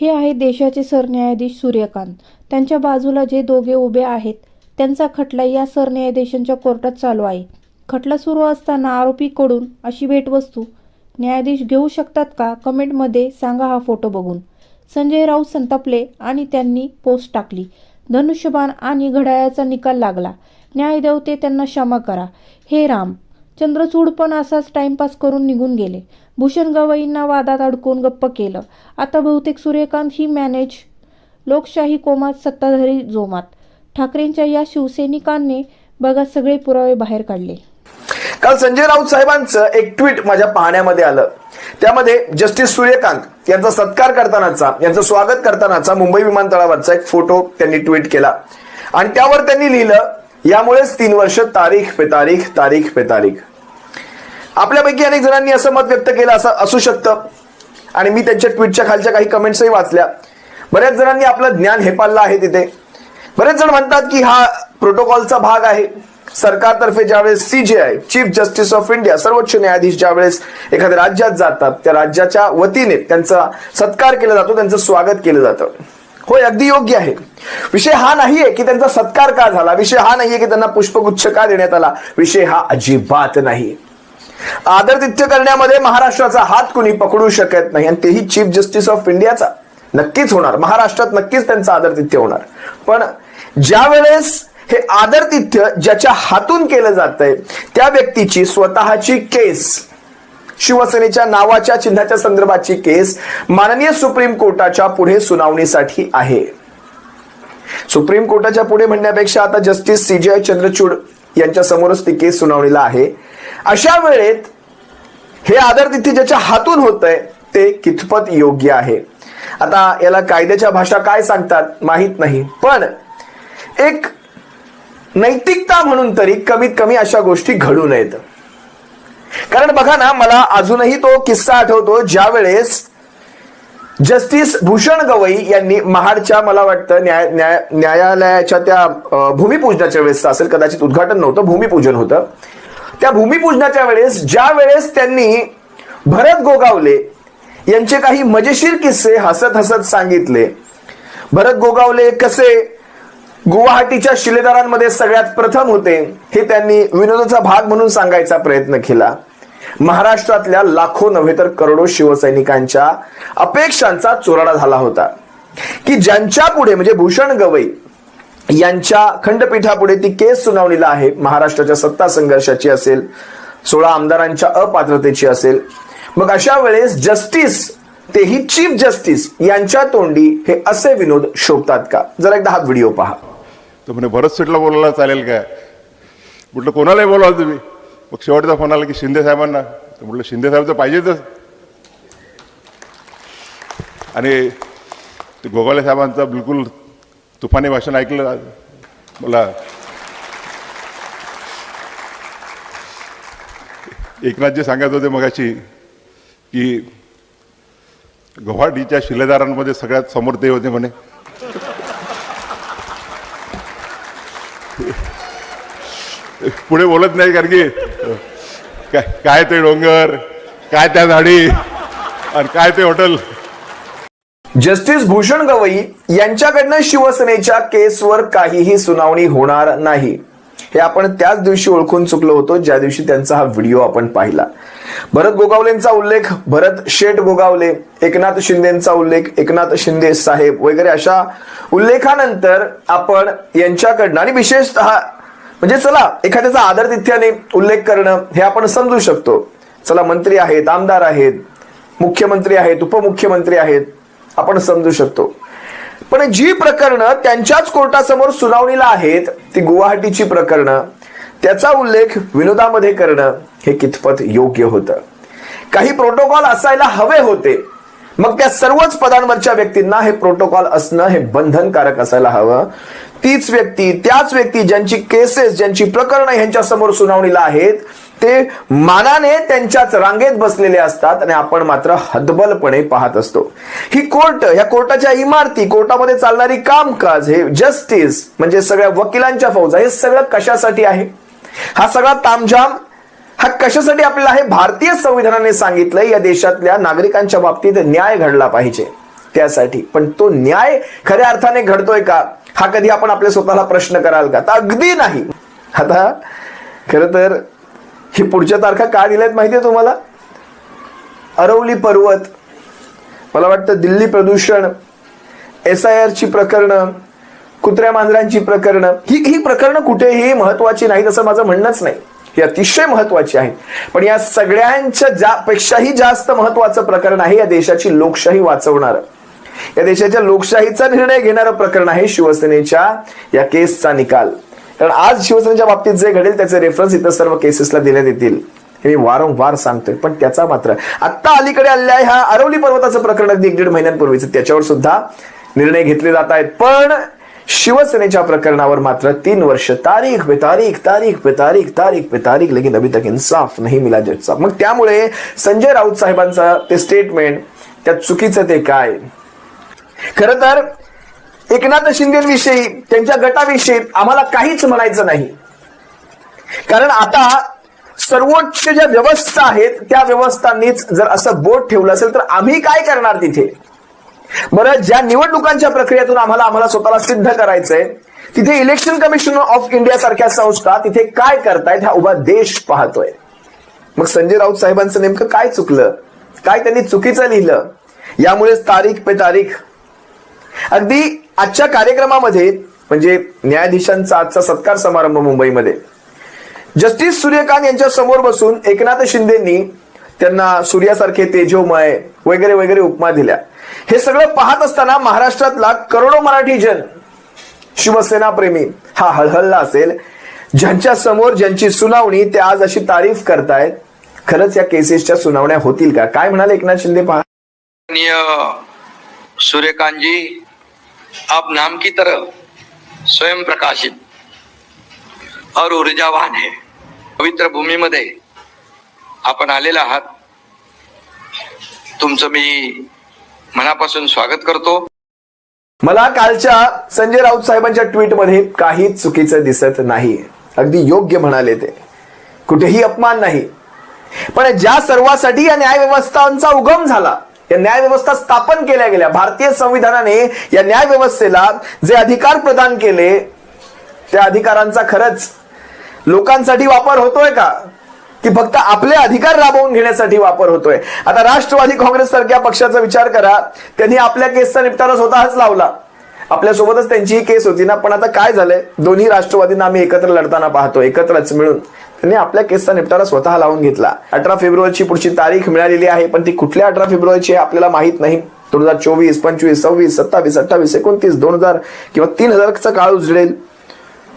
हे आहे देशाचे सरन्यायाधीश सूर्यकांत. त्यांच्या बाजूला जे दोघे उभे आहेत त्यांचा खटला या सरन्यायाधीशांच्या कोर्टात चालू आहे. खटला सुरू असताना आरोपीकडून अशी भेटवस्तू न्यायाधीश घेऊ शकतात का कमेंटमध्ये सांगा हा फोटो बघून. संजय राऊत संतापले आणि त्यांनी पोस्ट टाकली. धनुष्यबाण आणि घड्याळाचा निकाल लागला. न्यायदेवते त्यांना क्षमा करा. हे राम. चंद्रचूड पण असाच टाइमपास करून निघून गेले. भूषण गवईंना वादात अडकून गप्प केलं. आता बहुतेक सूर्यकांत ही मॅनेज लोकशाही कोमात सत्ताधारी जोमात. ठाकरेंच्या या शिवसैनिकांनी बघा सगळे पुरावे बाहेर काढले. काल संजय राऊत साहेबांचं एक ट्विट माझ्या पाहण्यामध्ये आलं. त्यामध्ये जस्टिस सूर्यकांत यांचा सत्कार करतानाचा यांचं स्वागत करतानाचा मुंबई विमानतळावरचा एक फोटो त्यांनी ट्विट केला. आणि त्यावर त्यांनी लिहिलं यामुळेच तीन वर्ष तारीख पे तारीख तारीख पे तारीख. आपल्यापैकी अनेक जणांनी असं मत व्यक्त केलं असं असू शकतं. आणि मी त्यांच्या ट्विटच्या खालच्या काही कमेंट्सही वाचल्या. बऱ्याच जणांनी आपलं ज्ञान हेपाललं आहे तिथे. बरेच जण म्हणतात की हा प्रोटोकॉलचा भाग आहे. सरकारतर्फे ज्यावेळेस CJI chief justice of India सर्वोच्च न्यायाधीश ज्यावेळेस एखाद्या राज्यात जातात त्या राज्याच्या वतीने त्यांचा सत्कार केला जातो त्यांचं स्वागत केलं जातं. होय अगदी योग्य आहे. विषय हा नाहीये की त्यांचा सत्कार का झाला? विषय हा नाहीये की त्यांना पुष्पगुच्छ का देण्यात आला? विषय हा अजिबात नाही. आदरतिथ्य करण्यामध्ये महाराष्ट्राचा हात कुणी पकडू शकत नाही आणि तेही चीफ जस्टिस ऑफ इंडियाचा. नक्कीच होणार. महाराष्ट्रात नक्कीच त्यांचं आदरतिथ्य होणार. पण ज्या वेळेस हे आदरतिथ्य ज्याच्या हातून केलं जातंय त्या व्यक्तीची स्वतःची केस शिवसेनेच्या नावाच्या चिन्हाच्या संदर्भाची केस माननीय सुप्रीम कोर्टाच्या पुढे सुनावणीसाठी आहे. सुप्रीम कोर्टाच्या पुढे म्हणण्यापेक्षा आता जस्टिस सीजीआय चंद्रचूड यांच्या समोरच ती केस सुनावणीला आहे. अशा वेळेत हे आदर तिथे ज्याच्या हातून होत आहे ते कितपत योग्य आहे? आता याला कायद्याच्या भाषा काय सांगतात माहीत नाही पण एक नैतिकता म्हणून तरी कमीत कमी अशा गोष्टी घडू नयेत. कारण बघा ना मला अजूनही तो किस्सा आठवतो ज्या वेळेस जस्टिस भूषण गवई यांनी महाडच्या मला वाटतं न्याय न्याय न्यायालयाच्या त्या भूमिपूजनाच्या वेळेस असेल कदाचित उद्घाटन नव्हतं भूमिपूजन होतं त्या भूमिपूजनाच्या वेळेस ज्या वेळेस त्यांनी भरत गोगावले यांचे काही मजेशीर किस्से हसत हसत सांगितले. भरत गोगावले कसे गुवाहाटीच्या शिलेदारांमध्ये सगळ्यात प्रथम होते हे त्यांनी विनोदाचा भाग म्हणून सांगायचा प्रयत्न केला. महाराष्ट्रातल्या लाखो नव्हे तर करोडो शिवसैनिकांच्या अपेक्षांचा चुराडा झाला होता. की ज्यांच्या पुढे म्हणजे भूषण गवई यांच्या खंडपीठापुढे ती केस सुनावणीला आहे. महाराष्ट्राच्या सत्ता संघर्षाची असेल सोळा आमदारांच्या अपात्रतेची असेल. मग अशा वेळेस जस्टिस तेही चीफ जस्टिस यांच्या तोंडी हे असे विनोद शोभतात का? जरा एकदा हा व्हिडिओ पहा. तर म्हणे भरत सीटला बोलायला चालेल काय? म्हटलं कोणालाही बोलवा तुम्ही. मग शेवटचा फोन आला की शिंदे साहेबांना. तर म्हटलं शिंदे साहेब तर पाहिजेतच आणि गोगाळे साहेबांचा बिलकुल तुफानी भाषण ऐकलं मला एकनाथ जे सांगत होते मगाशी की गुवाहाटीच्या शिलेदारांमध्ये सगळ्यात समोर ते होते म्हणे. पुढे बोलत नाही कारण की काय ते डोंगर काय त्या झाडी आणि काय ते हॉटेल. जस्टिस भूषण गवई यांच्याकडनं शिवसेनेच्या केसवर काहीही सुनावणी होणार नाही. हे आपण त्याच दिवशी ओळखून चुकलो होतो ज्या दिवशी त्यांचा हा व्हिडिओ आपण पाहिला. भरत गोगावलेंचा उल्लेख भरत शेठ गोगावले एकनाथ शिंदेचा उल्लेख एकनाथ शिंदे साहेब वगैरे अशा उल्लेखानंतर आपण यांच्याकडनं आणि विशेषतः म्हणजे चला एखाद्याचा आदर तिथ्याने उल्लेख करणं हे आपण समजू शकतो. चला मंत्री आहेत आमदार आहेत मुख्यमंत्री आहेत उपमुख्यमंत्री आहेत आपण समजू शकतो. पण जी प्रकरणं त्यांच्याच कोर्टासमोर सुनावणीला आहेत ती गुवाहाटीची प्रकरणं त्याचा उल्लेख विनोदामध्ये करणं हे कितपत योग्य होतं. काही प्रोटोकॉल असायला हवे होते. मग त्या सर्वच पदांवरच्या व्यक्तींना हे प्रोटोकॉल असणं हे बंधनकारक असायला हवं. तीच व्यक्ती त्याच व्यक्ती ज्यांची केसेस ज्यांची प्रकरणं ह्यांच्या समोर सुनावणीला आहेत ते मानाने त्यांच्याच रांगेत बसलेले असतात आणि आपण मात्र हदबलपणे पाहत असतो. ही कोर्ट ह्या कोर्टाच्या इमारती कोर्टामध्ये चालणारी कामकाज हे जस्टिस म्हणजे सगळ्या वकिलांच्या फौजा हे सगळं कशासाठी आहे? हा सगळा तामझाम हा कशासाठी आपल्याला आहे? भारतीय संविधानाने सांगितलं या देशातल्या नागरिकांच्या बाबतीत न्याय घडला पाहिजे. त्यासाठी. पण तो न्याय खऱ्या अर्थाने घडतोय का? हा कधी आपण आपल्या स्वतःला प्रश्न कराल का? तर अगदी नाही. आता खर तर की पुढच्या तारखा का दिल्यात आहे तुम्हाला? अरवली पर्वत. मला वाटतं दिल्ली प्रदूषण एस आय आरची प्रकरणं कुत्र्या मांजरांची प्रकरणं ही ही प्रकरणं कुठेही महत्वाची नाहीत असं माझं म्हणणंच नाही. ही अतिशय महत्वाची आहेत. पण या सगळ्यांच्या जा पेक्षाही जास्त महत्वाचं प्रकरण आहे या देशाची लोकशाही वाचवणारं. या देशाच्या लोकशाहीचा निर्णय घेणारं प्रकरण आहे शिवसेनेच्या या केसचा निकाल. कारण आज शिवसेनेच्या बाबतीत जे घडेल त्याचे रेफरन्स इतर सर्व केसेसला देण्यात येतील. हे मी वारंवार सांगतोय पण त्याचा मात्र आत्ता अलीकडे आलेल्या ह्या अरवली पर्वताचं प्रकरण अगदी एक दीड महिन्यांपूर्वीच. त्याच्यावर सुद्धा निर्णय घेतले जात आहेत. पण शिवसेनेच्या प्रकरणावर मात्र तीन वर्ष तारीख पे तारीख तारीख पे तारीख तारीख पे तारीख लेकिन अभी तक इन्साफ नाही मिला जज मग त्यामुळे संजय राऊत साहेबांचा ते स्टेटमेंट त्या चुकीचं ते काय? खर तर एकनाथ शिंदेविषयी त्यांच्या गटाविषयी आम्हाला काहीच म्हणायचं नाही. कारण आता सर्वोच्च ज्या व्यवस्था आहेत त्या व्यवस्थांनीच जर असं बोट ठेवलं असेल तर आम्ही काय करणार तिथे? बरं ज्या निवडणुकांच्या प्रक्रियेतून आम्हाला आम्हाला स्वतःला सिद्ध करायचंय तिथे इलेक्शन कमिशन ऑफ इंडिया सारख्या संस्था तिथे काय करतायत हा उभा देश पाहतोय. मग संजय राऊत साहेबांचं नेमकं काय चुकलं? काय त्यांनी चुकीचं लिहिलं? यामुळेच तारीख पे तारीख. अगदी आजच्या कार्यक्रमामध्ये म्हणजे न्यायाधीशांचा आजचा सत्कार समारंभ मुंबईमध्ये जस्टिस सूर्यकांत यांच्या समोर बसून एकनाथ शिंदेनी त्यांना सूर्यासारखे तेजोमय वगैरे वगैरे उपमा दिल्या. हे सगळं पाहत असताना महाराष्ट्रातला करोडो मराठी जन शिवसेना प्रेमी हा हळहळला असेल. ज्यांच्या समोर ज्यांची सुनावणी ते आज अशी तारीफ करतायत खरंच या केसेसच्या सुनावण्या होतील का? काय म्हणाले एकनाथ शिंदे पहा. सूर्यकांतजी सूर्यकांत जी आप नाम की तरह स्वयं प्रकाशित और ऊर्जावान है। पवित्र भूमीमध्ये आपण आलेला आहात. तुमचं मी मनापासून स्वागत करतो. मला कालच्या संजय राऊत साहेबांच्या ट्विटमध्ये काहीच चुकीचं दिसत नाही. अगदी योग्य म्हणाले ते. कुठेही अपमान नाही. पण ज्या सर्वासाठी या न्यायव्यवस्थांचा उगम झाला या न्यायव्यवस्था स्थापन केल्या गेल्या. भारतीय संविधानाने या न्यायव्यवस्थेला जे अधिकार प्रदान केले त्या अधिकारांचा खरंच लोकांसाठी वापर होतोय का? की फक्त आपले अधिकार राबवून घेण्यासाठी वापर होतोय. आता राष्ट्रवादी काँग्रेस सारख्या पक्षाचा विचार करा. त्यांनी आपल्या केसचा निपटारा स्वतःच लावला. आपल्यासोबतच त्यांची ही केस होती ना. पण आता काय झालंय? दोन्ही राष्ट्रवादींना आम्ही एकत्र लढताना पाहतो एकत्रच मिळून. त्यांनी आपल्या केसचा निपटारा स्वतः लावून घेतला. अठरा फेब्रुवारीची पुढची तारीख मिळालेली आहे पण ती कुठल्या अठरा फेब्रुवारीची आहे आपल्याला माहीत नाही. दोन हजार चोवीस पंचवीस सव्वीस सत्तावीस अठ्ठावीस एकोणतीस दोन हजार किंवा तीन हजारचा काळ उजडेल.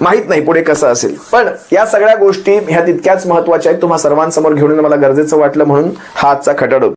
माहीत नाही पुढे कसं असेल. पण या सगळ्या गोष्टी ह्या तितक्याच महत्त्वाच्या आहेत. तुम्हा सर्वांसमोर घेऊन मला गरजेचं वाटलं म्हणून हा आजचा खटाडो